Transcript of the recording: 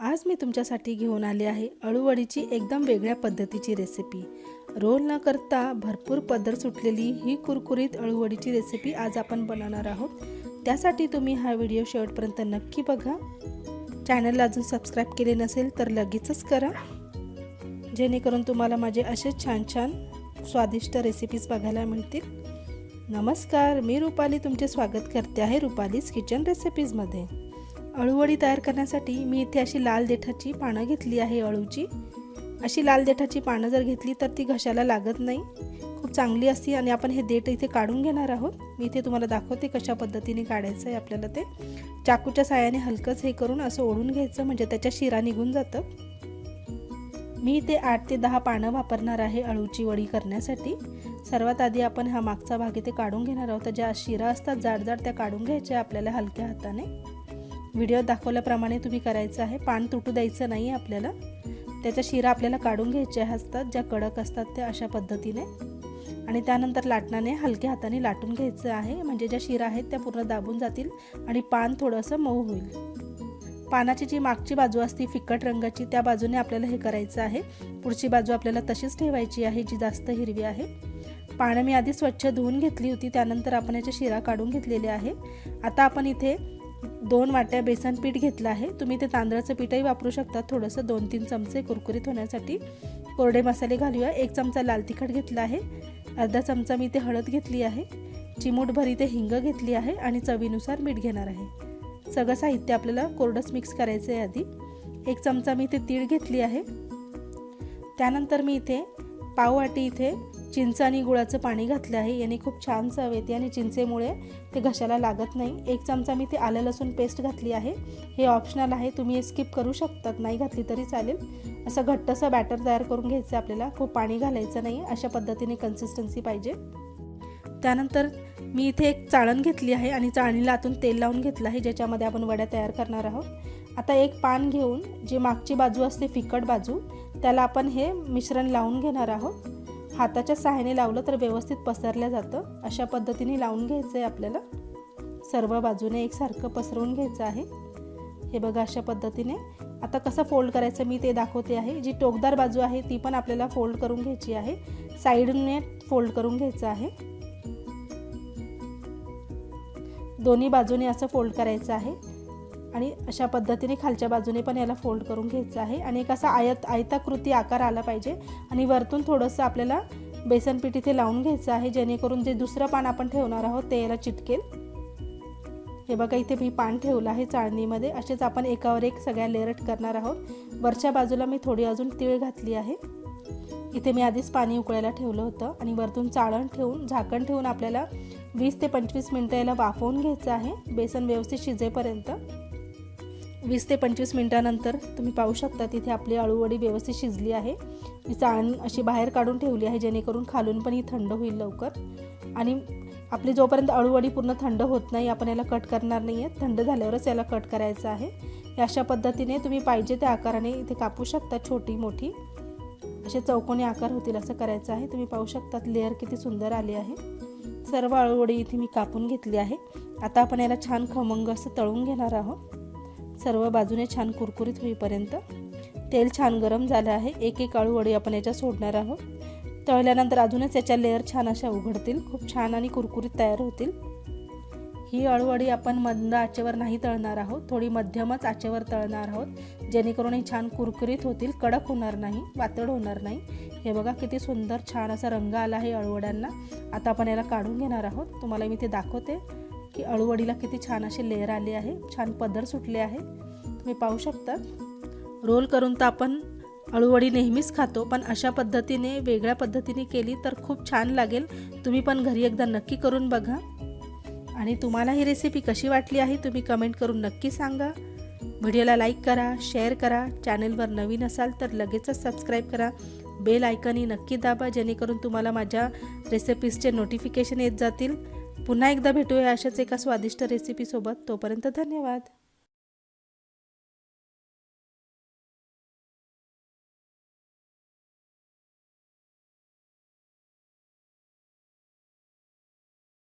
आज मी तुमच्यासाठी घेऊन आले आहे अळूवडीची एकदम वेगळ्या पद्धतीची रेसिपी रोल न करता भरपूर पदर सुटलेली ही कुरकुरीत अळूवडीची रेसिपी आज आपण बनवणार आहोत. त्यासाठी तुम्ही हा व्हिडिओ शेवटपर्यंत नक्की बघा. चॅनलला अजून सबस्क्राईब केले नसेल तर लगेचच करा. जेणेकरून तुम्हाला माझे असेच छान छान स्वादिष्ट रेसिपीज बघायला मिळतील. नमस्कार मी रुपाली. तुमचे स्वागत करते आहे रुपालीज किचन रेसिपीजमध्ये अळूवडी तयार करण्यासाठी मी इथे अशी लाल देठाची पानं घेतली आहे अळूची. अशी लाल देठाची पानं जर घेतली तर ती घशाला लागत नाही. खूप चांगली असते आणि आपण हे देठ इथे काढून घेणार आहोत. मी इथे तुम्हाला दाखवते कशा पद्धतीने काढायचं आहे आपल्याला ते. चाकूच्या साह्याने हलकंच हे करून असं ओढून घ्यायचं म्हणजे त्याच्या शिरा निघून जातं. मी इथे आठ ते दहा पानं वापरणार आहे अळूची वडी करण्यासाठी. सर्वात आधी आपण हा मागचा भाग इथे काढून घेणार आहोत. ज्या शिरा असतात जाड जाड त्या काढून घ्यायच्या आपल्याला हलक्या हाताने. व्हिडिओ दाखवल्याप्रमाणे तुम्ही करायचं आहे. पान तुटू द्यायचं नाही आपल्याला. त्याच्या शिरा आपल्याला काढून घ्यायच्या असतात ज्या कडक असतात त्या अशा पद्धतीने. आणि त्यानंतर लाटणाने हलक्या हाताने लाटून घ्यायचं आहे. म्हणजे ज्या शिरा आहेत त्या पूर्ण दाबून जातील आणि पान थोडंसं मऊ होईल. पानाची जी मागची बाजू असते फिकट रंगाची त्या बाजूने आपल्याला हे करायचं आहे. पुढची बाजू आपल्याला तशीच ठेवायची आहे जी जास्त हिरवी आहे. पानं मी आधी स्वच्छ धुवून घेतली होती. त्यानंतर आपण याच्या शिरा काढून घेतलेले आहे. आता आपण इथे दोन वाट्या बेसन पीठ घेतलं आहे. तुम्ही ते तांदळाचं पीठही वापरू शकता. थोडंसं दोन तीन चमचे कुरकुरीत होण्यासाठी कोरडे मसाले घालूया. एक चमचा लाल तिखट घेतला आहे. अर्धा चमचा मी ते हळद घेतली आहे. चिमूटभर इथे हिंग घेतली आहे आणि चवीनुसार मीठ घेणार आहे. सगळं साहित्य आपल्याला कोरडंच मिक्स करायचं आहे आधी. एक चमचा मी इथे तीळ घेतली आहे. त्यानंतर मी इथे पाववाटी इथे चिंच आणि गुळाचं पाणी घातलं आहे. याने खूप छान चव येते आणि चिंचेमुळे ते घशाला लागत नाही. एक चमचा मी ते आलं लसूण पेस्ट घातली आहे. हे ऑप्शनल आहे. तुम्ही हे स्किप करू शकतात. नाही घातली तरी चालेल. असं घट्टसं बॅटर तयार करून घ्यायचं आपल्याला. खूप पाणी घालायचं नाही. अशा पद्धतीने कन्सिस्टन्सी पाहिजे. त्यानंतर मी इथे एक चाळण घेतली आहे आणि चाळणीला आतून तेल लावून घेतलं आहे ज्याच्यामध्ये आपण वड्या तयार करणार आहोत. आता एक पान घेऊन जी मागची बाजू असते फिकट बाजू त्याला आपण हे मिश्रण लावून घेणार आहोत. हाताच्या सहाय्याने लावलं तर व्यवस्थित पसरलं जातं. अशा पद्धतीने लावून घ्यायचं आहे आपल्याला. सर्व बाजूने एकसारखं पसरवून घ्यायचं आहे. हे बघा अशा पद्धतीने. आता कसं फोल्ड करायचं मी ते दाखवते आहे. जी टोकदार बाजू आहे ती पण आपल्याला फोल्ड करून घ्यायची आहे. साईडने फोल्ड करून घ्यायचं आहे. दोन्ही बाजूने असं फोल्ड करायचं आहे. आणि अशा पद्धतीने खालच्या बाजूने पण याला फोल्ड करून घ्यायचं आहे. आणि एक असा आयत आयताकृती आकार आला पाहिजे. आणि वरतून थोडंसं आपल्याला बेसन पीठ इथे लावून घ्यायचं आहे. जेणेकरून जे दुसरं पान आपण ठेवणार आहोत ते याला चिटकेल. हे बघा इथे मी पान ठेवलं आहे चाळणीमध्ये. असेच आपण एकावर एक सगळ्या लेरट करणार आहोत. वरच्या बाजूला मी थोडी अजून तीळ घातली आहे. इथे मी आधीच पाणी उकळायला ठेवलं होतं. आणि वरतून चाळण ठेवून झाकण ठेवून आपल्याला वीस ते पंचवीस मिनटं याला वाफवून घ्यायचं आहे. बेसन व्यवस्थित शिजेपर्यंत. वीस ते पंचवीस मिनटानंतर तुम्ही पाहू शकता तिथे आपली अळूवडी व्यवस्थित शिजली आहे. मी चाळण अशी बाहेर काढून ठेवली आहे जेणेकरून खालून पण ही थंड होईल लवकर. आणि आपली जोपर्यंत अळूवडी पूर्ण थंड होत नाही आपण याला कट करणार नाही आहे थंड झाल्यावरच याला कट करायचं आहे. अशा पद्धतीने तुम्ही पाहिजे त्या आकाराने इथे कापू शकता छोटी मोठी. असे चौकोनी आकार होतील असं करायचं आहे. तुम्ही पाहू शकतात लेअर किती सुंदर आली आहे. सर्व अळूवडी इथे मी कापून घेतली आहे. आता आपण याला छान खमंग असं तळून घेणार आहोत. सर्व बाजूने छान कुरकुरीत होईपर्यंत तेल छान गरम झालं आहे. एक एक अळूवडी आपण याच्या सोडणार आहोत. तळल्यानंतर अजूनच याच्या लेअर छान अशा उघडतील. खूप छान आणि कुरकुरीत तयार होतील. ही अळूवडी आपण मंद आचेवर नाही तळणार आहोत. थोडी मध्यमच आचेवर तळणार आहोत. जेणेकरून ही छान कुरकुरीत होतील. कडक होणार नाही. वातड होणार नाही. हे बघा किती सुंदर छान असा रंग आला आहे अळूवड्यांना आता आपण याला काढून घेणार आहोत. तुम्हाला मी ते दाखवते. की अळूवडीला किती छान असे लेअर आले आहे छान पदर सुटले आहे. तुम्ही पाहू शकता. रोल करून तर आपण अळूवडी नेहमीच खातो पण अशा पद्धतीने वेगळ्या पद्धतीने केली तर खूप छान लागेल. तुम्ही पण घरी एकदा नक्की करून बघा. आणि तुम्हाला ही रेसिपी कशी वाटली आहे तुम्ही कमेंट करून नक्की सांगा. व्हिडिओला लाईक करा शेअर करा. चॅनलवर नवीन असाल तर लगेचच सबस्क्राईब करा. बेल आयकनही नक्की दाबा जेणेकरून तुम्हाला माझ्या रेसिपीजचे नोटिफिकेशन येत जातील. पुन्हा एकदा भेटूया अशाच एका स्वादिष्ट रेसिपीसोबत तोपर्यंत धन्यवाद.